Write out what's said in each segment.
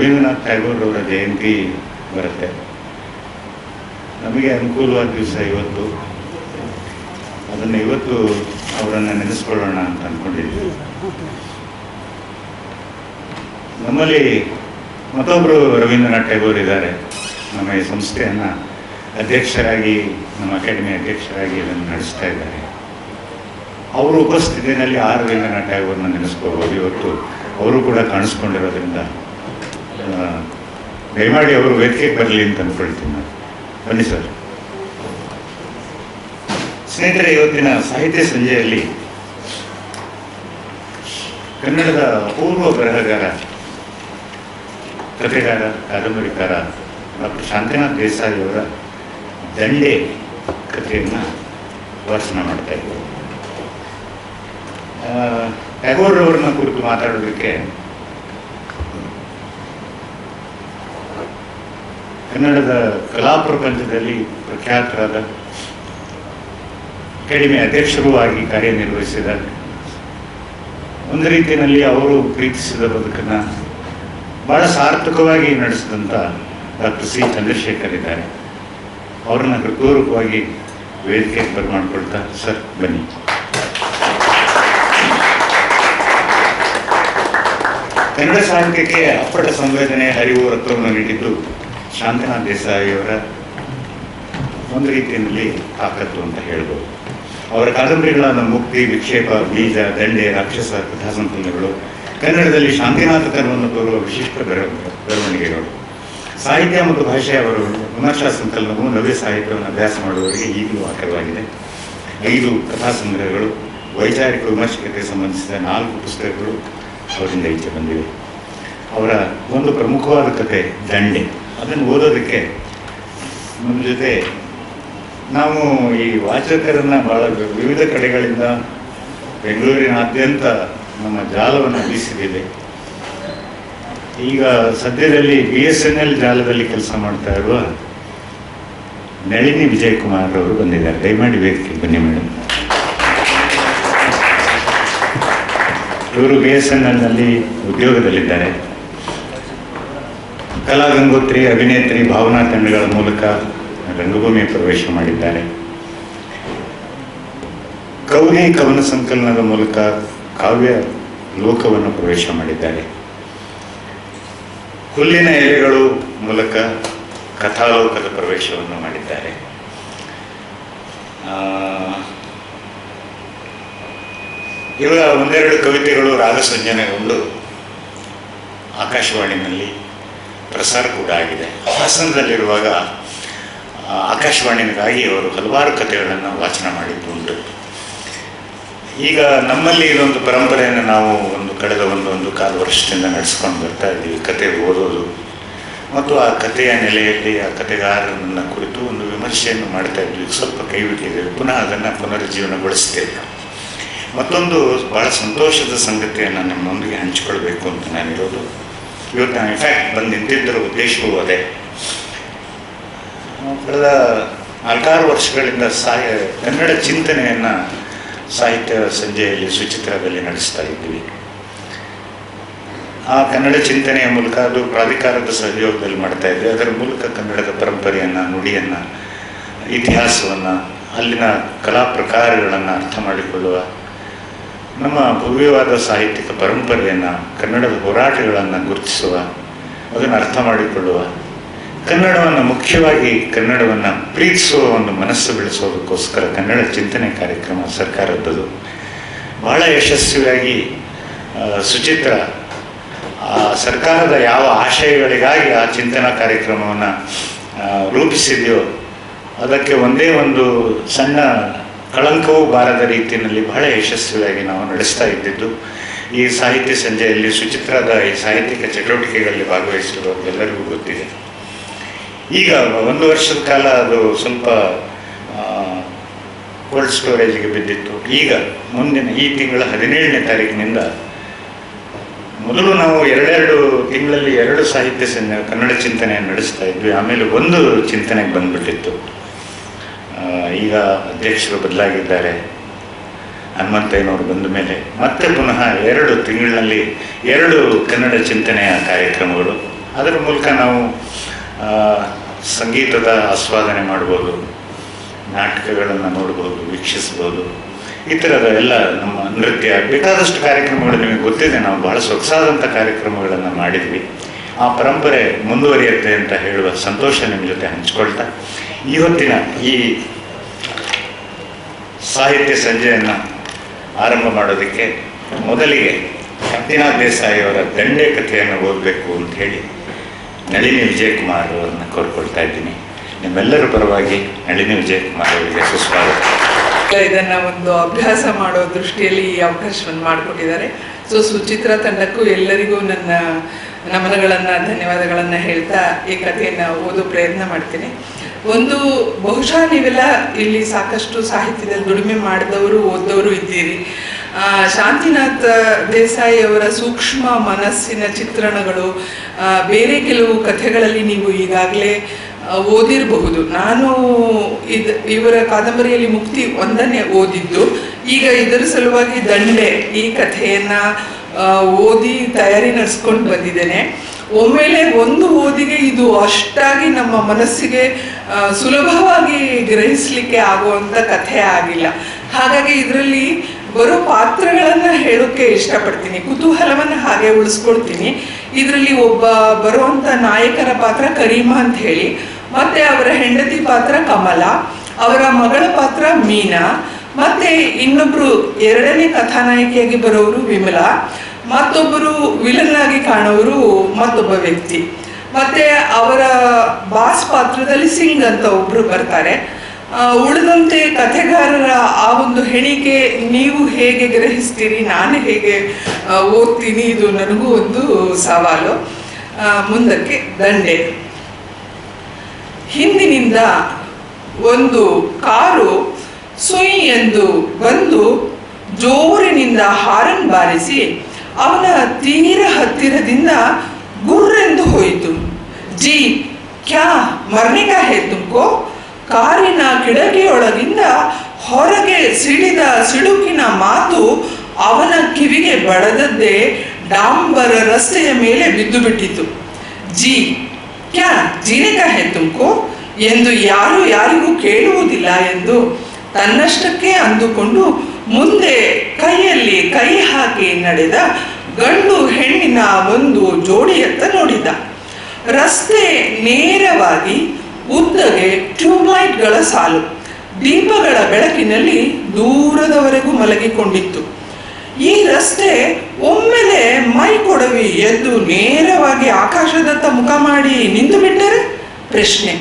ರವೀಂದ್ರನಾಥ್ ಟ್ಯಾಗೋರ್ ಅವರ ಜಯಂತಿ ಬರುತ್ತೆ. ನಮಗೆ ಅನುಕೂಲವಾದ ದಿವಸ ಇವತ್ತು. ಅದನ್ನು ಇವತ್ತು ಅವರನ್ನು ನೆನೆಸ್ಕೊಳ್ಳೋಣ ಅಂತ ಅಂದ್ಕೊಂಡಿದ್ದೀವಿ ನಮ್ಮಲ್ಲಿ ಮತ್ತೊಬ್ಬರು ರವೀಂದ್ರನಾಥ್ ಟ್ಯಾಗೋರ್ ಇದ್ದಾರೆ. ನಮ್ಮ ಈ ಸಂಸ್ಥೆಯನ್ನು ಅಧ್ಯಕ್ಷರಾಗಿ, ನಮ್ಮ ಅಕಾಡೆಮಿ ಅಧ್ಯಕ್ಷರಾಗಿ ಇದನ್ನು ನಡೆಸ್ತಾ ಇದ್ದಾರೆ. ಅವರ ಉಪಸ್ಥಿತಿಯಲ್ಲಿ ಆರು ರವೀಂದ್ರನಾಥ್ ಟ್ಯಾಗೋರ್ನ ನೆನೆಸ್ಕೋಬೋದು ಇವತ್ತು ಅವರು ಕೂಡ ಕಾಣಿಸ್ಕೊಂಡಿರೋದ್ರಿಂದ ದಯಮಾಡಿ ಅವರು ವೇದಿಕೆಗೆ ಬರಲಿ ಅಂತ ಅಂದ್ಕೊಳ್ತೀನಿ ನಾನು. ಬನ್ನಿ ಸರ್. ಸ್ನೇಹಿತರೆ, ಇವತ್ತಿನ ಸಾಹಿತ್ಯ ಸಂಜೆಯಲ್ಲಿ ಕನ್ನಡದ ಅಪೂರ್ವ ಬರಹಗಾರ, ಕಥೆಗಾರ, ಕಾದಂಬರಿಕಾರ ಡಾಕ್ಟರ್ ಶಾಂತಿನಾಥ್ ದೇಸಾಯಿ ಅವರ ದಂಡೆ ಕಥೆಯನ್ನು ವಾಚನ ಮಾಡ್ತಾ ಇದ್ದೀವಿ ಟ್ಯಾಗೋರ್ ಅವ್ರನ್ನ ಕುರಿತು ಮಾತಾಡೋದಕ್ಕೆ ಕನ್ನಡದ ಕಲಾ ಪ್ರಪಂಚದಲ್ಲಿ ಪ್ರಖ್ಯಾತರಾದ ಅಕಾಡೆಮಿ ಅಧ್ಯಕ್ಷರೂ ಆಗಿ ಕಾರ್ಯನಿರ್ವಹಿಸಿದ್ದಾರೆ ಒಂದು ರೀತಿಯಲ್ಲಿ ಅವರು ಪ್ರೀತಿಸಿದ ಬದುಕನ್ನು ಬಹಳ ಸಾರ್ಥಕವಾಗಿ ನಡೆಸಿದಂಥ ಡಾಕ್ಟರ್ ಸಿ ಚಂದ್ರಶೇಖರ್ ಇದ್ದಾರೆ. ಅವ್ರನ್ನ ಹೃತ್ಪೂರ್ವಕವಾಗಿ ವೇದಿಕೆ ಬರ್ಮಾಡ್ಕೊಳ್ತಾ ಸರ್, ಬನ್ನಿ. ಕನ್ನಡ ಸಾಹಿತ್ಯಕ್ಕೆ ಅಪ್ಪಟ ಸಂವೇದನೆ ಹರಿವು ರಕ್ತವನ್ನು ನೀಡಿದ್ದು ಶಾಂತನಾಥ್ ದೇಸಾಯಿಯವರ ಒಂದು ರೀತಿಯಲ್ಲಿ ತಾಕತ್ತು ಅಂತ ಹೇಳ್ಬೋದು. ಅವರ ಕಾದಂಬರಿಗಳಾದ ಮುಕ್ತಿ, ವಿಕ್ಷೇಪ, ಬೀಜ, ದಂಡೆ, ರಾಕ್ಷಸ ಕಥಾ ಕನ್ನಡದಲ್ಲಿ ಶಾಂತಿನಾಥಕರವನ್ನು ತೋರುವ ವಿಶಿಷ್ಟ ಬೆರ ಬೆಳವಣಿಗೆಗಳು ಸಾಹಿತ್ಯ ಮತ್ತು ಭಾಷೆ ಅವರು ವಿಮರ್ಶಾ ಸಂಕಲನವು ನವ್ಯ ಸಾಹಿತ್ಯವನ್ನು ಅಭ್ಯಾಸ ಮಾಡುವವರಿಗೆ ಈಗಲೂ ಆಕರವಾಗಿದೆ ಐದು ಕಥಾ ಸಂಗ್ರಹಗಳು ವೈಚಾರಿಕ ವಿಮರ್ಶಕತೆಗೆ ಸಂಬಂಧಿಸಿದ ನಾಲ್ಕು ಪುಸ್ತಕಗಳು ಅವರಿಂದ ಈಚೆ ಬಂದಿವೆ. ಅವರ ಒಂದು ಪ್ರಮುಖವಾದ ಕತೆ ದಂಡೆ. ಅದನ್ನು ಓದೋದಕ್ಕೆ ನಮ್ಮ ಜೊತೆ ನಾವು ಈ ವಾಚಕರನ್ನು ಬಹಳ ವಿವಿಧ ಕಡೆಗಳಿಂದ ಬೆಂಗಳೂರಿನಾದ್ಯಂತ ನಮ್ಮ ಜಾಲವನ್ನು ಬೀಸಿದ್ದೇವೆ. ಈಗ ಸದ್ಯದಲ್ಲಿ ಬಿ ಎಸ್ ಎನ್ ಎಲ್ ಜಾಲದಲ್ಲಿ ಕೆಲಸ ಮಾಡ್ತಾ ಇರುವ ನಳಿನಿ ವಿಜಯಕುಮಾರ್ ಅವರು ಬಂದಿದ್ದಾರೆ. ದಯಮಾಡಿ ಬೇಕು ಬನ್ನಿ ಮೇಡಮ್ ಇವರು ಬಿ ಎಸ್ ಎನ್ ಎಲ್ನಲ್ಲಿ ಉದ್ಯೋಗದಲ್ಲಿದ್ದಾರೆ. ಕಲಾ ಗಂಗೋತ್ರಿ ಅಭಿನೇತ್ರಿ, ಭಾವನಾ ತಂಡಗಳ ಮೂಲಕ ರಂಗಭೂಮಿ ಪ್ರವೇಶ ಮಾಡಿದ್ದಾರೆ. ಕೌನಿ ಕವನ ಸಂಕಲನದ ಮೂಲಕ ಕಾವ್ಯ ಲೋಕವನ್ನು ಪ್ರವೇಶ ಮಾಡಿದ್ದಾರೆ. ಹುಲ್ಲಿನ ಎಲೆಗಳು ಮೂಲಕ ಕಥಾಲೋಕದ ಪ್ರವೇಶವನ್ನು ಮಾಡಿದ್ದಾರೆ. ಇವರ ಒಂದೆರಡು ಕವಿತೆಗಳು ರಾಗಸಂಜನೆಗೊಂಡು ಆಕಾಶವಾಣಿನಲ್ಲಿ ಪ್ರಸಾರ ಕೂಡ ಆಗಿದೆ. ಹಾಸನದಲ್ಲಿರುವಾಗ ಆಕಾಶವಾಣಿಗಾಗಿ ಅವರು ಹಲವಾರು ಕಥೆಗಳನ್ನು ವಾಚನ ಮಾಡಿದ್ದು ಉಂಟು ಈಗ ನಮ್ಮಲ್ಲಿ ಇದೊಂದು ಪರಂಪರೆಯನ್ನು ನಾವು ಒಂದು ಕಳೆದ ಒಂದು ಒಂದು ಕಾಲು ವರ್ಷದಿಂದ ನಡೆಸ್ಕೊಂಡು ಬರ್ತಾ ಇದ್ದೀವಿ ಕತೆ ಓದೋದು. ಮತ್ತು ಆ ಕಥೆಯ ನೆಲೆಯಲ್ಲಿ, ಆ ಕಥೆಗಾರರನ್ನು ಕುರಿತು ಒಂದು ವಿಮರ್ಶೆಯನ್ನು ಮಾಡ್ತಾ ಇದ್ವಿ. ಸ್ವಲ್ಪ ಕೈ ಪುನಃ ಅದನ್ನು ಪುನರುಜ್ಜೀವನಗೊಳಿಸ್ತೇವೆ ಮತ್ತೊಂದು ಭಾಳ ಸಂತೋಷದ ಸಂಗತಿಯನ್ನು ನಿಮ್ಮೊಂದಿಗೆ ಹಂಚಿಕೊಳ್ಬೇಕು ಅಂತ ನಾನಿರೋದು. ಇವತ್ತು ನಾನು ಇನ್ಫ್ಯಾಕ್ಟ್ ಬಂದು ನಿಂತಿದ್ದರ ಉದ್ದೇಶವೂ ಅದೇ ಕಳೆದ ನಾಲ್ಕಾರು ವರ್ಷಗಳಿಂದ ಸಾಯ ಕನ್ನಡ ಚಿಂತನೆಯನ್ನು ಸಾಹಿತ್ಯ ಸಂಜೆಯಲ್ಲಿ ಸುಚಿತ್ರದಲ್ಲಿ ನಡೆಸ್ತಾ ಇದ್ವಿ ಆ ಕನ್ನಡ ಚಿಂತನೆಯ ಮೂಲಕ ಅದು ಪ್ರಾಧಿಕಾರದ ಸಹಯೋಗದಲ್ಲಿ ಮಾಡ್ತಾ ಇದ್ವಿ ಅದರ ಮೂಲಕ ಕನ್ನಡದ ಪರಂಪರೆಯನ್ನು, ನುಡಿಯನ್ನು, ಇತಿಹಾಸವನ್ನು, ಅಲ್ಲಿನ ಕಲಾ ಪ್ರಕಾರಗಳನ್ನು ಅರ್ಥ ಮಾಡಿಕೊಳ್ಳುವ ನಮ್ಮ ಭವ್ಯವಾದ ಸಾಹಿತ್ಯಿಕ ಪರಂಪರೆಯನ್ನು, ಕನ್ನಡದ ಹೋರಾಟಗಳನ್ನು ಗುರುತಿಸುವ, ಅದನ್ನು ಅರ್ಥ ಮಾಡಿಕೊಳ್ಳುವ, ಕನ್ನಡವನ್ನು ಮುಖ್ಯವಾಗಿ ಕನ್ನಡವನ್ನು ಪ್ರೀತಿಸುವ ಒಂದು ಮನಸ್ಸು ಬೆಳೆಸೋದಕ್ಕೋಸ್ಕರ ಕನ್ನಡ ಚಿಂತನೆ ಕಾರ್ಯಕ್ರಮ ಸರ್ಕಾರದ್ದು ಬಹಳ ಯಶಸ್ವಿಯಾಗಿ ಸುಚಿತ್ರ ಸರ್ಕಾರದ ಯಾವ ಆಶಯಗಳಿಗಾಗಿ ಆ ಚಿಂತನಾ ಕಾರ್ಯಕ್ರಮವನ್ನು ರೂಪಿಸಿದೆಯೋ, ಅದಕ್ಕೆ ಒಂದೇ ಒಂದು ಸಣ್ಣ ಕಳಂಕವೂ ಬಾರದ ರೀತಿಯಲ್ಲಿ ಬಹಳ ಯಶಸ್ವಿಯಾಗಿ ನಾವು ನಡೆಸ್ತಾ ಇದ್ದಿದ್ದು. ಈ ಸಾಹಿತ್ಯ ಸಂಜೆಯಲ್ಲಿ ಸುಚಿತ್ರದ ಈ ಸಾಹಿತ್ಯಿಕ ಚಟುವಟಿಕೆಗಳಲ್ಲಿ ಭಾಗವಹಿಸಿರುವವರೆಲ್ಲರಿಗೂ ಗೊತ್ತಿದೆ. ಈಗ ಒಂದು ವರ್ಷದ ಕಾಲ ಅದು ಸ್ವಲ್ಪ ಕೋಲ್ಡ್ ಸ್ಟೋರೇಜ್ಗೆ ಬಿದ್ದಿತ್ತು. ಈಗ ಮುಂದಿನ ಈ ತಿಂಗಳ ಹದಿನೇಳನೇ ತಾರೀಕಿನಿಂದ ಮೊದಲು ನಾವು ಎರಡೆರಡು ತಿಂಗಳಲ್ಲಿ ಎರಡು ಸಾಹಿತ್ಯ ಸಂಜೆ ಕನ್ನಡ ಚಿಂತನೆಯನ್ನು ನಡೆಸ್ತಾ ಇದ್ವಿ. ಆಮೇಲೆ ಒಂದು ಚಿಂತನೆಗೆ ಬಂದ್ಬಿಟ್ಟಿತ್ತು. ಈಗ ಅಧ್ಯಕ್ಷರು ಬದಲಾಗಿದ್ದಾರೆ. ಹನುಮಂತಯ್ಯನವರು ಬಂದ ಮೇಲೆ ಮತ್ತೆ ಪುನಃ ಎರಡು ತಿಂಗಳಿನಲ್ಲಿ ಎರಡು ಕನ್ನಡ ಚಿಂತನೆಯ ಕಾರ್ಯಕ್ರಮಗಳು. ಅದರ ಮೂಲಕ ನಾವು ಸಂಗೀತದ ಆಸ್ವಾದನೆ ಮಾಡ್ಬೋದು, ನಾಟಕಗಳನ್ನು ನೋಡ್ಬೋದು, ವೀಕ್ಷಿಸ್ಬೋದು. ಈ ಥರದ ಎಲ್ಲ ನಮ್ಮ ನೃತ್ಯ ಬೇಕಾದಷ್ಟು ಕಾರ್ಯಕ್ರಮಗಳು ನಿಮಗೆ ಗೊತ್ತಿದೆ. ನಾವು ಬಹಳ ಸೊಗಸಾದಂಥ ಕಾರ್ಯಕ್ರಮಗಳನ್ನು ಮಾಡಿದ್ವಿ. ಆ ಪರಂಪರೆ ಮುಂದುವರಿಯುತ್ತೆ ಅಂತ ಹೇಳುವ ಸಂತೋಷ ನಿಮ್ಮ ಜೊತೆ ಹಂಚಿಕೊಳ್ತಾ. ಇವತ್ತಿನ ಈ ಸಾಹಿತ್ಯ ಸಂಜೆಯನ್ನು ಆರಂಭ ಮಾಡೋದಕ್ಕೆ ಮೊದಲಿಗೆ ಕಪ್ಪಿನಾಥ್ ದೇಸಾಯಿ ಅವರ ದಂಡೆ ಕಥೆಯನ್ನು ಓದಬೇಕು ಅಂತ ಹೇಳಿ ನಳಿನಿ ವಿಜಯಕುಮಾರ್ ಅವರನ್ನು ಕೋರ್ಕೊಳ್ತಾ ಇದ್ದೀನಿ. ನಿಮ್ಮೆಲ್ಲರ ಪರವಾಗಿ ನಳಿನಿ ವಿಜಯಕುಮಾರ್ ಅವರಿಗೆ ಸುಸ್ವಾಗತ. ಇದನ್ನು ಒಂದು ಅಭ್ಯಾಸ ಮಾಡೋ ದೃಷ್ಟಿಯಲ್ಲಿ ಈ ಅವಕಾಶವನ್ನು ಮಾಡಿಕೊಟ್ಟಿದ್ದಾರೆ. ಸೊ ಸುಚಿತ್ರ ತಂಡಕ್ಕೂ ಎಲ್ಲರಿಗೂ ನನ್ನ ನಮನಗಳನ್ನ, ಧನ್ಯವಾದಗಳನ್ನು ಹೇಳ್ತಾ ಈ ಕಥೆಯನ್ನು ಓದೋ ಪ್ರಯತ್ನ ಮಾಡ್ತೀನಿ. ಒಂದು, ಬಹುಶಃ ನೀವೆಲ್ಲ ಇಲ್ಲಿ ಸಾಕಷ್ಟು ಸಾಹಿತ್ಯದಲ್ಲಿ ದುಡಿಮೆ ಮಾಡಿದವರು, ಓದ್ದವರು ಇದ್ದೀರಿ. ಶಾಂತಿನಾಥ ದೇಸಾಯಿ ಅವರ ಸೂಕ್ಷ್ಮ ಮನಸ್ಸಿನ ಚಿತ್ರಣಗಳು ಬೇರೆ ಕೆಲವು ಕಥೆಗಳಲ್ಲಿ ನೀವು ಈಗಾಗಲೇ ಓದಿರಬಹುದು. ನಾನು ಇದು, ಇವರ ಕಾದಂಬರಿಯಲ್ಲಿ ಮುಕ್ತಿ ಒಂದನ್ನೇ ಓದಿದ್ದು, ಈಗ ಇದರ ಸಲುವಾಗಿ ದಂಡೆ ಈ ಕಥೆಯನ್ನ ಓದಿ ತಯಾರಿ ನಡೆಸ್ಕೊಂಡು ಬಂದಿದ್ದೇನೆ. ಒಮ್ಮೆಲೆ ಒಂದು ಓದಿಗೆ ಇದು ಅಷ್ಟಾಗಿ ನಮ್ಮ ಮನಸ್ಸಿಗೆ ಸುಲಭವಾಗಿ ಗ್ರಹಿಸ್ಲಿಕ್ಕೆ ಆಗುವಂಥ ಕಥೆ ಆಗಿಲ್ಲ. ಹಾಗಾಗಿ ಇದರಲ್ಲಿ ಬರೋ ಪಾತ್ರಗಳನ್ನ ಹೇಳೋಕೆ ಇಷ್ಟಪಡ್ತೀನಿ. ಕುತೂಹಲವನ್ನ ಹಾಗೆ ಉಳಿಸ್ಕೊಳ್ತೀನಿ. ಇದರಲ್ಲಿ ಒಬ್ಬ ಬರುವಂಥ ನಾಯಕರ ಪಾತ್ರ ಕರೀಮಾ ಅಂತ ಹೇಳಿ, ಮತ್ತೆ ಅವರ ಹೆಂಡತಿ ಪಾತ್ರ ಕಮಲ, ಅವರ ಮಗಳ ಪಾತ್ರ ಮೀನಾ ಮತ್ತೆ ಇನ್ನೊಬ್ರು ಎರಡನೇ ಕಥಾನಾಯಕಿಯಾಗಿ ಬರೋರು ವಿಮಲಾ, ಮತ್ತೊಬ್ಬರು ವಿಲನ್ ಆಗಿ ಕಾಣೋರು ಮತ್ತೊಬ್ಬ ವ್ಯಕ್ತಿ. ಮತ್ತೆ ಅವರ ಬಾಸ್ ಪಾತ್ರದಲ್ಲಿ ಸಿಂಗ್ ಅಂತ ಒಬ್ರು ಬರ್ತಾರೆ. ಉಳಿದಂತೆ ಕಥೆಗಾರರ ಆ ಒಂದು ಹೆಣಿಕೆ ನೀವು ಹೇಗೆ ಗ್ರಹಿಸ್ತೀರಿ, ನಾನು ಹೇಗೆ ಓದ್ತೀನಿ, ಇದು ನನಗೂ ಒಂದು ಸವಾಲು. ಮುಂದಕ್ಕೆ ದಂಡೆ. ಹಿಂದಿನಿಂದ ಒಂದು ಕಾರು ಸುಯ್ ಎಂದು ಬಂದು ಜೋರಿನಿಂದ ಹಾರನ್ ಬಾರಿಸಿ ಅವನ ತೀರ ಹತ್ತಿರದಿಂದ ಗುರ್ರೆಂದು ಹೋಯಿತು. ಜಿ, ಕ್ಯಾ ಮರ್ನಿಗ ಹೇ ತುಮ್ಕೋ? ಕಾರಿನ ಕಿಡಕಿಯೊಳಗಿಂದ ಹೊರಗೆ ಸಿಡಿದ ಸಿಡುಕಿನ ಮಾತು ಅವನ ಕಿವಿಗೆ ಬಡದದ್ದೇ ಡಾಂಬರ ರಸ್ತೆಯ ಮೇಲೆ ಬಿದ್ದು ಬಿಟ್ಟಿತು ಜಿ, ಕ್ಯಾ ಜೀರಿಗ ಹೇ ತುಮ್ಕೋ? ಎಂದು ಯಾರು ಯಾರಿಗೂ ಕೇಳುವುದಿಲ್ಲ ಎಂದು ತನ್ನಷ್ಟಕ್ಕೆ ಅಂದುಕೊಂಡು ಮುಂದೆ ಕೈಯಲ್ಲಿ ಕೈ ಹಾಕಿ ನಡೆದ ಗಂಡು ಹೆಣ್ಣಿನ ಒಂದು ಜೋಡಿಯತ್ತ ನೋಡಿದ. ರಸ್ತೆ ನೇರವಾಗಿ ಉದ್ದಗೆ ಟ್ಯೂಬ್ಲೈಟ್ಗಳ ಸಾಲು. ದೀಪಗಳ ಬೆಳಕಿನಲ್ಲಿ ದೂರದವರೆಗೂ ಮಲಗಿಕೊಂಡಿತ್ತು. ಈ ರಸ್ತೆ ಒಮ್ಮೆಲೆ ಮೈ ಕೊಡವಿ ಎದ್ದು ನೇರವಾಗಿ ಆಕಾಶದತ್ತ ಮುಖ ಮಾಡಿ ನಿಂತು ಬಿಟ್ಟರೆ ಪ್ರಶ್ನೆ.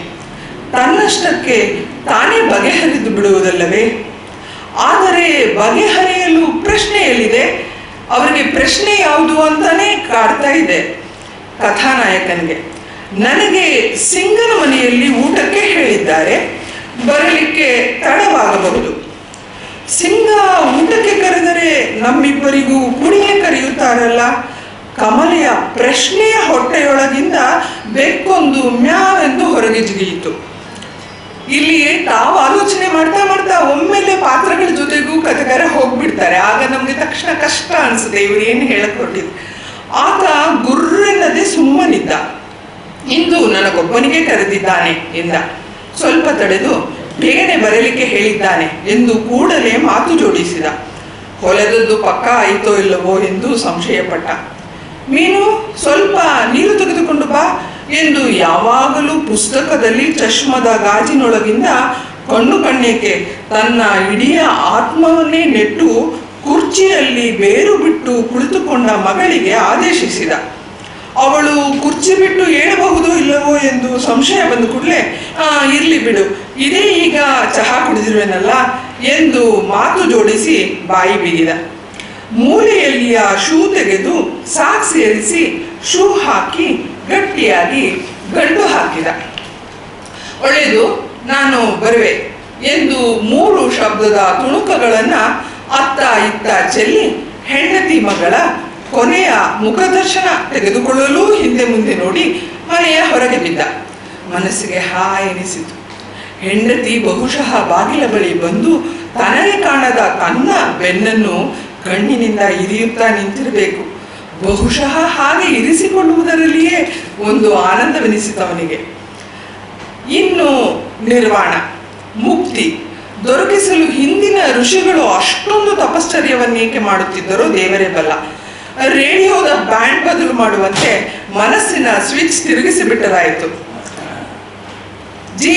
ತನ್ನಷ್ಟಕ್ಕೆ ತಾನೇ ಬಗೆಹರಿದು ಬಿಡುವುದಲ್ಲವೇ? ಆದರೆ ಬಗೆಹರಿಯಲು ಪ್ರಶ್ನೆಯಲ್ಲಿದೆ ಅವರಿಗೆ ಪ್ರಶ್ನೆ ಯಾವುದು ಅಂತಾನೆ ಕಾಡ್ತಾ ಇದೆ. ಕಥಾನಾಯಕನಿಗೆ. ನನಗೆ ಸಿಂಗನ ಮನೆಯಲ್ಲಿ ಊಟಕ್ಕೆ ಹೇಳಿದ್ದಾರೆ. ಬರಲಿಕ್ಕೆ ತಡವಾಗಬಹುದು. ಸಿಂಗ ಊಟಕ್ಕೆ ಕರೆದರೆ ನಮ್ಮಿಬ್ಬರಿಗೂ ಕುಡಿಯೇ ಕರೆಯುತ್ತಾರಲ್ಲ? ಕಮಲೆಯ ಪ್ರಶ್ನೆಯ ಹೊಟ್ಟೆಯೊಳಗಿಂದ ಬೆಕ್ಕೊಂದು ಮ್ಯಾವೆಂದು ಹೊರಗೆ ಜಿಗಿಯಿತು. ಇಲ್ಲಿ ತಾವು ಆಲೋಚನೆ ಮಾಡ್ತಾ ಮಾಡ್ತಾ ಒಮ್ಮೆಲೆ ಪಾತ್ರಗಳ ಜೊತೆಗೂ ಕಥೆಗಾರ ಹೋಗ್ಬಿಡ್ತಾರೆ. ಆಗ ನಮ್ಗೆ ತಕ್ಷಣ ಕಷ್ಟ ಅನ್ಸುತ್ತೆ. ಇವ್ರು ಏನು ಹೇಳಕ್ ಹೊರಟಿದ್ರು ಆತ ಗುರ್ರೆನ್ನದೆ ಸುಮ್ಮನಿದ್ದ. ಇಂದು ನನಗೊಬ್ಬನಿಗೆ ಕರೆದಿದ್ದಾನೆ ಎಂದ. ಸ್ವಲ್ಪ ತಡೆದು ಬೇಗನೆ ಬರಲಿಕ್ಕೆ ಹೇಳಿದ್ದಾನೆ ಎಂದು ಕೂಡಲೇ ಮಾತು ಜೋಡಿಸಿದ. ಹೊಲದದ್ದು ಪಕ್ಕ ಆಯಿತೋ ಇಲ್ಲವೋ ಎಂದು ಸಂಶಯಪಟ್ಟ. ಮೀನು, ಸ್ವಲ್ಪ ನೀರು ತೆಗೆದುಕೊಂಡು ಬಾ. ಎಂದು ಯಾವಾಗಲೂ ಪುಸ್ತಕದಲ್ಲಿ ಚಶ್ಮದ ಗಾಜಿನೊಳಗಿಂದ ಕಣ್ಣು ಕಣ್ಣೇಕೆ ತನ್ನ ಇಡೀ ಆತ್ಮವನ್ನೇ ನೆಟ್ಟು ಕುರ್ಚಿಯಲ್ಲಿ ಬೇರು ಬಿಟ್ಟು ಕುಳಿತುಕೊಂಡ ಮಗಳಿಗೆ ಆದೇಶಿಸಿದ. ಅವಳು ಕುರ್ಚಿ ಬಿಟ್ಟು ಏಳಬಹುದು ಇಲ್ಲವೋ ಎಂದು ಸಂಶಯ ಬಂದ ಕೂಡಲೇ, ಆ, ಇರ್ಲಿ ಬಿಡು, ಇದೇ ಈಗ ಚಹಾ ಕುಡಿದಿರುವೆನಲ್ಲ ಎಂದು ಮಾತು ಜೋಡಿಸಿ ಬಾಯಿ ಬಿಗಿದ. ಮೂಲೆಯಲ್ಲಿಯ ಶೂ ತೆಗೆದು ಸಾಕ್ ಸೇರಿಸಿ ಶೂ ಹಾಕಿ ಗಟ್ಟಿಯಾಗಿ ಗಂಡು ಹಾಕಿದ. ಒಳ್ಳೆಯದು, ನಾನು ಬರುವೆ ಎಂದು ಮೂರು ಶಬ್ದದ ತುಣುಕಗಳನ್ನ ಅತ್ತ ಇತ್ತ ಚೆಲ್ಲಿ ಹೆಂಡತಿ ಮಗಳ ಕೊನೆಯ ಮುಖದರ್ಶನ ತೆಗೆದುಕೊಳ್ಳಲು ಹಿಂದೆ ಮುಂದೆ ನೋಡಿ ಮನೆಯ ಹೊರಗೆ ಬಿದ್ದ. ಮನಸ್ಸಿಗೆ ಹಾಯ್ ಎನಿಸಿತು. ಹೆಂಡತಿ ಬಹುಶಃ ಬಾಗಿಲ ಬಳಿ ಬಂದು ತನಗೆ ಕಾಣದ ತನ್ನ ಬೆನ್ನನ್ನು ಕಣ್ಣಿನಿಂದ ಇರಿಯುತ್ತಾ ನಿಂತಿರಬೇಕು. ಬಹುಶಃ ಹಾಗೆ ಇರಿಸಿಕೊಳ್ಳುವುದರಲ್ಲಿಯೇ ಒಂದು ಆನಂದವೆನಿಸಿತು ಅವನಿಗೆ ಇನ್ನು ನಿರ್ವಾಣ, ಮುಕ್ತಿ, ದೊರಕಿಸಲು ಹಿಂದಿನ ಋಷಿಗಳು ಅಷ್ಟೊಂದು ತಪಶ್ಚರ್ಯವನ್ನೇಕೆ ಮಾಡುತ್ತಿದ್ದರು ದೇವರೇ ಬಲ್ಲ. ರೇಡಿಯೋದ ಬ್ಯಾಂಡ್ ಬದಲು ಮಾಡುವಂತೆ ಮನಸ್ಸಿನ ಸ್ವಿಚ್ ತಿರುಗಿಸಿ ಬಿಟ್ಟರಾಯಿತು ಜಿ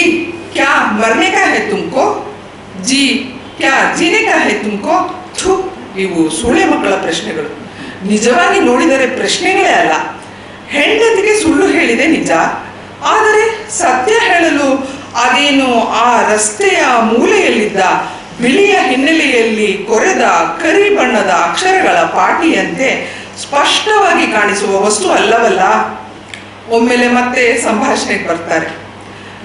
ಕ್ಯಾ ಮರನೆ ಕಾಯಿ ಹೇ ತುಮಕೋ? ಜಿ ಕ್ಯಾ ಜೀನೆ ಕಾಯಿ ಹೇ ತುಮಕೋ? ಥು, ಇವು ಸುಳೆ ಮಕ್ಕಳ ಪ್ರಶ್ನೆಗಳು. ನಿಜವಾಗಿ ನೋಡಿದರೆ ಪ್ರಶ್ನೆಗಳೇ ಅಲ್ಲ. ಹೆಂಡತಿಗೆ ಸುಳ್ಳು ಹೇಳಿದೆ ನಿಜ. ಆದರೆ ಸತ್ಯ ಹೇಳಲು ಅದೇನು ಆ ರಸ್ತೆಯ ಮೂಲೆಯಲ್ಲಿದ್ದ ಬಿಳಿಯ ಹಿನ್ನೆಲೆಯಲ್ಲಿ ಕೊರೆದ ಕರಿ ಬಣ್ಣದ ಅಕ್ಷರಗಳ ಪಾಟಿಯಂತೆ ಸ್ಪಷ್ಟವಾಗಿ ಕಾಣಿಸುವ ವಸ್ತು ಅಲ್ಲವಲ್ಲ? ಒಮ್ಮೆಲೆ ಮತ್ತೆ ಸಂಭಾಷಣೆಗೆ ಬರ್ತಾರೆ.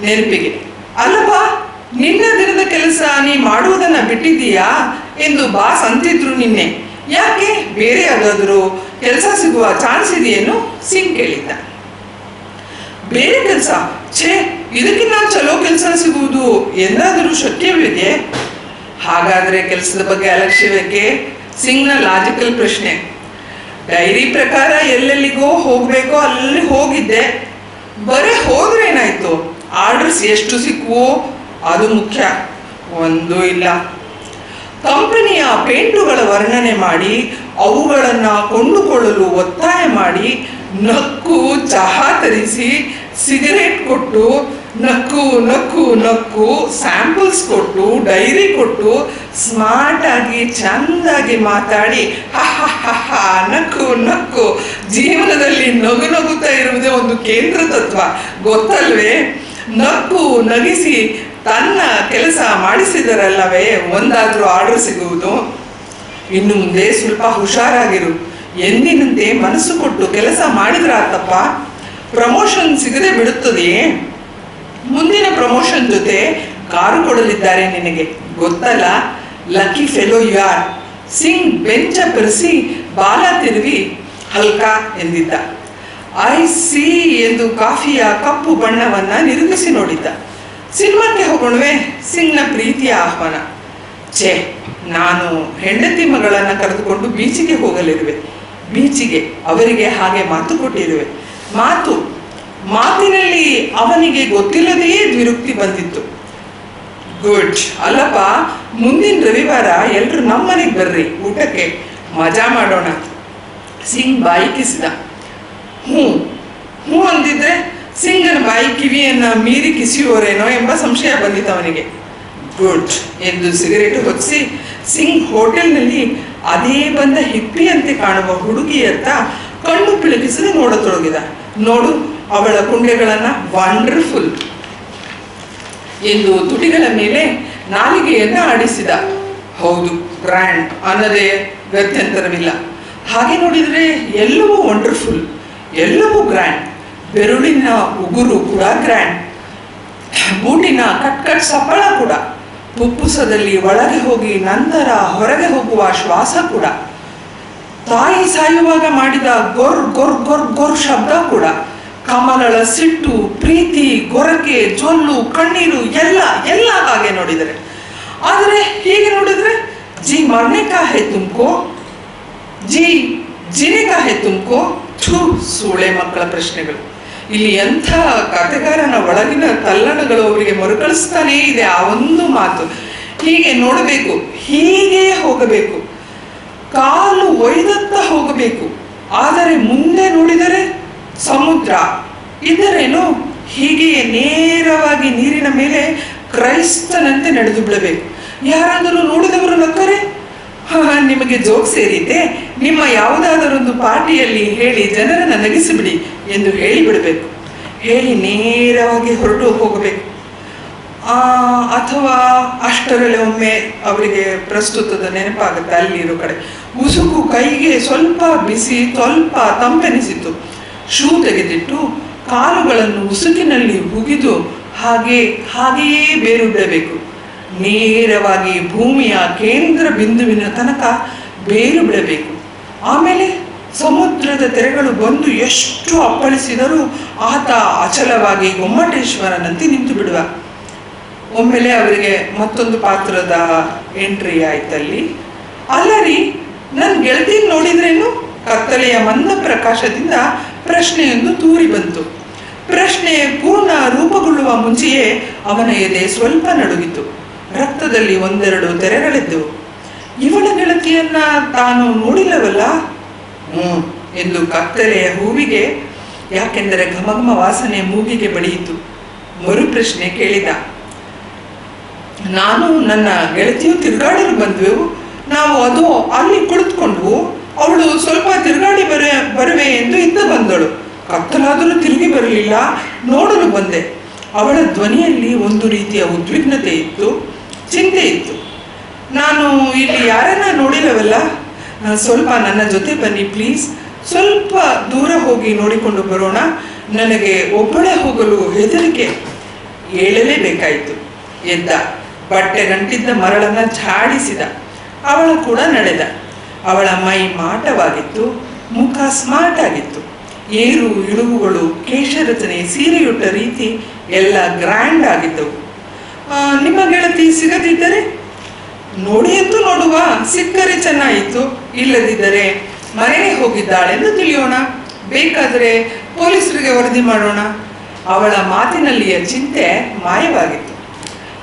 ನೆನಪಿಗೆ, ಅಲ್ಲಪ್ಪ, ನಿನ್ನ ದಿನದ ಕೆಲಸ ನೀ ಮಾಡುವುದನ್ನ ಬಿಟ್ಟಿದ್ದೀಯಾ? ಎಂದು ಬಾಸ್ ಅಂತಿದ್ರು ನಿನ್ನೆ. ಯಾಕೆ? ಬೇರೆ ಯಾವ್ದಾದ್ರು ಕೆಲಸ ಸಿಗುವ ಚಾನ್ಸ್ ಇದೆಯೇನು? ಸಿಂಗ್ ಕೇಳಿದ್ದ ಬೇರೆ ಕೆಲಸ? ಛೇ, ಇದಕ್ಕಿಂತ ಚಲೋ ಕೆಲಸ ಸಿಗುವುದು ಎಂದಾದರೂ ಶಕ್ಯವಿದೆ ಹಾಗಾದ್ರೆ ಕೆಲಸದ ಬಗ್ಗೆ ಅಲಕ್ಷ್ಯವೇಕೆ? ಸಿಂಗ್ನ ಲಾಜಿಕಲ್ ಪ್ರಶ್ನೆ. ಡೈರಿ ಪ್ರಕಾರ ಎಲ್ಲೆಲ್ಲಿಗೋ ಹೋಗಬೇಕೋ ಅಲ್ಲಿ ಹೋಗಿದ್ದೆ. ಬರೀ ಹೋದ್ರೆ ಏನಾಯ್ತು? ಆರ್ಡರ್ಸ್ ಎಷ್ಟು ಸಿಕ್ಕುವೋ ಅದು ಮುಖ್ಯ. ಒಂದು ಇಲ್ಲ. ಕಂಪನಿಯ ಪೇಂಟುಗಳ ವರ್ಣನೆ ಮಾಡಿ, ಅವುಗಳನ್ನು ಕೊಂಡುಕೊಳ್ಳಲು ಒತ್ತಾಯ ಮಾಡಿ, ನಕ್ಕು ಚಹಾ ತರಿಸಿ, ಸಿಗರೇಟ್ ಕೊಟ್ಟು, ನಕ್ಕು ನಕ್ಕು ನಕ್ಕು ಸ್ಯಾಂಪಲ್ಸ್ ಕೊಟ್ಟು, ಡೈರಿ ಕೊಟ್ಟು, ಸ್ಮಾರ್ಟ್ ಆಗಿ, ಚಂದಾಗಿ ಮಾತಾಡಿ, ಹ ನಕ್ಕು ನಕ್ಕು. ಜೀವನದಲ್ಲಿ ನಗು ನಗುತ್ತಾ ಇರುವುದೇ ಒಂದು ಕೇಂದ್ರ ತತ್ವ. ಗೊತ್ತಲ್ವೇ? ನಕ್ಕು ನಗಿಸಿ ತನ್ನ ಕೆಲಸ ಮಾಡಿಸಿದರಲ್ಲವೇ ಒಂದಾದ್ರೂ ಆರ್ಡರ್ ಸಿಗುವುದು? ಇನ್ನು ಮುಂದೆ ಸ್ವಲ್ಪ ಹುಷಾರಾಗಿರು. ಎಂದಿನಂತೆ ಮನಸ್ಸು ಕೊಟ್ಟು ಕೆಲಸ ಮಾಡಿದ್ರಾತಪ್ಪ? ಪ್ರಮೋಷನ್ ಸಿಗದೆ ಬಿಡುತ್ತದೆಯೇ? ಮುಂದಿನ ಪ್ರಮೋಷನ್ ಜೊತೆ ಕಾರು ಕೊಡಲಿದ್ದಾರೆ ನಿನಗೆ. ಗೊತ್ತಲ್ಲ? Lucky fellow you are. Singh ಬೆಂಚ ಬೆರೆಸಿ ಬಾಲ ತಿರುವಿ, ಹಲ್ಕಾ ಎಂದಿದ್ದ. ಐ ಸಿ ಎಂದು ಕಾಫಿಯ ಕಪ್ಪು ಬಣ್ಣವನ್ನ ನಿರೂಪಿಸಿ ನೋಡಿದ್ದ. ಸಿನಿಮಾಕ್ಕೆ ಹೋಗೋಣವೇ. ಸಿಂಗ್ನ ಪ್ರೀತಿಯ ಆಹ್ವಾನ. ಛೇ, ನಾನು ಹೆಂಡತಿ ಮಗಳನ್ನ ಕರೆದುಕೊಂಡು ಬೀಚಿಗೆ ಹೋಗಲಿರುವೆ. ಬೀಚಿಗೆ ಅವರಿಗೆ ಹಾಗೆ ಮಾತು ಕೊಟ್ಟಿರುವೆ. ಮಾತು, ಮಾತಿನಲ್ಲಿ ಅವನಿಗೆ ಗೊತ್ತಿಲ್ಲದೆಯೇ ದ್ವಿರುಕ್ತಿ ಬಂದಿತ್ತು. ಗುಡ್, ಅಲ್ಲಪ್ಪ, ಮುಂದಿನ ರವಿವಾರ ಎಲ್ರು ನಮ್ಮನೆಗೆ ಬರ್ರಿ. ಊಟಕ್ಕೆ ಮಜಾ ಮಾಡೋಣ. ಸಿಂಗ್ ಬಾಯಿ ಕಿಸಿದ. ಹ್ಞೂ ಹ್ಞೂ ಅಂದಿದ್ರೆ ಕಿವಿಯನ್ನ ಮೀರಿ ಕಿಸಿಯುವರೇನೋ ಎಂಬ ಸಂಶಯ ಬಂದಿತ್ತು ಅವನಿಗೆ. ಗುಡ್ ಎಂದು ಸಿಗರೇಟ್ ಹೊತ್ತಿಸಿ, ಸಿಂಗ್ ಹೋಟೆಲ್ನಲ್ಲಿ ಅದೇ ಬಂದ ಹಿಪ್ಪಿಯಂತೆ ಕಾಣುವ ಹುಡುಗಿಯತ್ತ ಕಣ್ಣು ಪಿಳುಕಿಸದೆ ನೋಡತೊಡಗಿದ. ನೋಡು, ಅವಳ ಕುಂಡೆಗಳನ್ನ ವಂಡರ್ಫುಲ್ ಎಂದು ತುಟಿಗಳ ಮೇಲೆ ನಾಲಿಗೆಯನ್ನ ಆಡಿಸಿದ. ಹೌದು ಗ್ರ್ಯಾಂಡ್ ಅನ್ನದೇ ವ್ಯತ್ಯಂತರವಿಲ್ಲ ಹಾಗೆ ನೋಡಿದರೆ ಎಲ್ಲವೂ ವಂಡರ್ಫುಲ್ ಎಲ್ಲವೂ ಗ್ರ್ಯಾಂಡ್ ಬೆರುಳಿನ ಉಗುರು ಕೂಡ ಗ್ರ್ಯಾಂಡ್. ಬೂಟಿನ ಕಟ್ಕಟ್ ಕಟ್ ಸಪ್ಪಳ ಕೂಡ. ಪುಪ್ಪುಸದಲ್ಲಿ ಒಳಗೆ ಹೋಗಿ ನಂತರ ಹೊರಗೆ ಹೋಗುವ ಶ್ವಾಸ ಕೂಡ. ತಾಯಿ ಸಾಯುವಾಗ ಮಾಡಿದ ಗೊರ್ ಗೊರ್ ಗೊರ್ ಗೊರ್ ಶಬ್ದ ಕೂಡ. ಕಮಲಳ ಸಿಟ್ಟು, ಪ್ರೀತಿ, ಗೊರಕೆ, ಜೊಲ್ಲು, ಕಣ್ಣೀರು, ಎಲ್ಲ ಎಲ್ಲ ಹಾಗೆ ನೋಡಿದರೆ. ಆದರೆ ಹೀಗೆ ನೋಡಿದ್ರೆ ಜಿ ಮರ್ನೆ ಕಾಹೆ ತುಮ್ಕೋ ಜಿ ಜಿನೆ ಕಾಹೆ ತುಮ್ಕೋ ಥೂ, ಸೂಳೆ ಮಕ್ಕಳ ಪ್ರಶ್ನೆಗಳು. ಇಲ್ಲಿ ಎಂಥ ಕಥೆಗಾರನ ಒಳಗಿನ ತಲ್ಲಣಗಳು ಅವರಿಗೆ ಮರುಕಳಿಸ್ತಾನೇ ಇದೆ ಆ ಒಂದು ಮಾತು. ಹೀಗೆ ನೋಡಬೇಕು ಹೀಗೆ ಹೋಗಬೇಕು. ಕಾಲು ಒಯ್ದತ್ತ ಹೋಗಬೇಕು. ಆದರೆ ಮುಂದೆ ನೋಡಿದರೆ ಸಮುದ್ರ ಇದರೇನು ಹೀಗೆಯೇ ನೇರವಾಗಿ ನೀರಿನ ಮೇಲೆ ಕ್ರೈಸ್ತನಂತೆ ನಡೆದು ಬಿಡಬೇಕು. ಯಾರಾದರೂ ನೋಡಿದವರು ನಕ್ಕರೆ? "ಹಾ, ನಿಮಗೆ ಜೋಕ್ ಸೇರಿದ್ದೆ. ನಿಮ್ಮ ಯಾವುದಾದರೊಂದು ಪಾರ್ಟಿಯಲ್ಲಿ ಹೇಳಿ ಜನರನ್ನು ನಗಿಸಿಬಿಡಿ ಎಂದು ಹೇಳಿಬಿಡಬೇಕು. ಹೇಳಿ ನೇರವಾಗಿ ಹೊರಟು ಹೋಗಬೇಕು. ಅಥವಾ ಅಷ್ಟರಲ್ಲಿ ಒಮ್ಮೆ ಅವರಿಗೆ ಪ್ರಸ್ತುತದ ನೆನಪಾಗುತ್ತೆ ಅಲ್ಲಿರೋ ಕಡೆ. ಉಸುಕು ಕೈಗೆ ಸ್ವಲ್ಪ ಬಿಸಿ, ಸ್ವಲ್ಪ ತಂಪೆನಿಸಿತು. ಶೂ ತೆಗೆದಿಟ್ಟು ಕಾಲುಗಳನ್ನು ಉಸುಕಿನಲ್ಲಿ ಹುಗಿದು ಹಾಗೆ, ಹಾಗೆಯೇ ಬೇರು ಬಿಡಬೇಕು. ನೇರವಾಗಿ ಭೂಮಿಯ ಕೇಂದ್ರ ಬಿಂದುವಿನ ತನಕ ಬೇರು ಬಿಡಬೇಕು. ಆಮೇಲೆ ಸಮುದ್ರದ ತೆರೆಗಳು ಬಂದು ಎಷ್ಟು ಅಪ್ಪಳಿಸಿದರೂ ಆತ ಅಚಲವಾಗಿ ಗೊಮ್ಮಟೇಶ್ವರನಂತೆ ನಿಂತು ಬಿಡುವ. ಒಮ್ಮೆಲೆ ಅವರಿಗೆ ಮತ್ತೊಂದು ಪಾತ್ರದ ಎಂಟ್ರಿ ಆಯ್ತಲ್ಲಿ. ಅಲ್ಲರಿ ನನ್ನ ಗೆಳತಿ ನೋಡಿದ್ರೇನು? ಕತ್ತಲೆಯ ಮಂದ ಪ್ರಕಾಶದಿಂದ ಪ್ರಶ್ನೆಯೊಂದು ತೂರಿ ಬಂತು. ಪ್ರಶ್ನೆ ಪೂರ್ಣ ರೂಪುಗೊಳ್ಳುವ ಮುಂಚೆಯೇ ಅವನ ಎದೆ ಸ್ವಲ್ಪ ನಡುಗಿತು ರಕ್ತದಲ್ಲಿ ಒಂದೆರಡು ತೆರೆಗಳಿದ್ದವು. ಇವಳ ಗೆಳತಿಯನ್ನ ತಾನು ನೋಡಿಲ್ಲವಲ್ಲ? ಹ್ಮ್ ಎಂದು ಕತ್ತಲೆಯ ಹೂವಿಗೆ, ಯಾಕೆಂದರೆ ಘಮಘಮ ವಾಸನೆ ಮೂಗಿಗೆ ಬಡಿಯಿತು. ಮರು ಪ್ರಶ್ನೆ ಕೇಳಿದ, ನಾನು ನನ್ನ ಗೆಳತಿಯು ತಿರುಗಾಡಲು ಬಂದ್ವೆವು? ನಾವು ಅದು ಅಲ್ಲಿ ಕುಳಿತುಕೊಂಡು ಅವಳು ಸ್ವಲ್ಪ ತಿರುಗಾಡಿ ಬರ, ಬರುವೆ ಎಂದು ಇದ್ದ ಬಂದಳು. ಕತ್ತಲಾದರೂ ತಿರುಗಿ ಬರಲಿಲ್ಲ, ನೋಡಲು ಬಂದೆ. ಅವಳ ಧ್ವನಿಯಲ್ಲಿ ಒಂದು ರೀತಿಯ ಉದ್ವಿಗ್ನತೆ ಇತ್ತು. ಚಿಂತೆ ಇತ್ತು. ನಾನು ಇಲ್ಲಿ ಯಾರನ್ನ ನೋಡಿಲ್ಲವಲ್ಲ ಸ್ವಲ್ಪ ನನ್ನ ಜೊತೆ ಬನ್ನಿ ಪ್ಲೀಸ್. ಸ್ವಲ್ಪ ದೂರ ಹೋಗಿ ನೋಡಿಕೊಂಡು ಬರೋಣ. ನನಗೆ ಒಬ್ಬಳೇ ಹೋಗಲು ಹೆದರಿಕೆ ಏಳಲೇಬೇಕಾಯಿತು. ಎದ್ದ, ಬಟ್ಟೆ ನಂಟಿದ್ದ ಮರಳನ್ನು ಝಾಡಿಸಿದ. ಅವಳು ಕೂಡ ನಡೆದ. ಅವಳ ಮೈ ಮಾಟವಾಗಿತ್ತು, ಮುಖ ಸ್ಮಾರ್ಟ್ ಆಗಿತ್ತು. ಏರು, ಇಳುವುಗಳು, ಕೇಶರಚನೆ, ಸೀರೆಯುಟ್ಟ ರೀತಿ ಎಲ್ಲ ಗ್ರ್ಯಾಂಡ್ ಆಗಿದ್ದವು. ನಿಮ್ಮ ಗೆಳತಿ ಸಿಗದಿದ್ದರೆ ನೋಡಿ ಎಂದು ನೋಡುವ ಸಿಕ್ಕರೆ ಚೆನ್ನಾಯಿತು, ಇಲ್ಲದಿದ್ದರೆ ಮನೆಗೆ ಹೋಗಿದ್ದಾಳೆಂದು ತಿಳಿಯೋಣ. ಬೇಕಾದರೆ ಪೊಲೀಸರಿಗೆ ವರದಿ ಮಾಡೋಣ. ಅವಳ ಮಾತಿನಲ್ಲಿಯ ಚಿಂತೆ ಮಾಯವಾಗಿತ್ತು.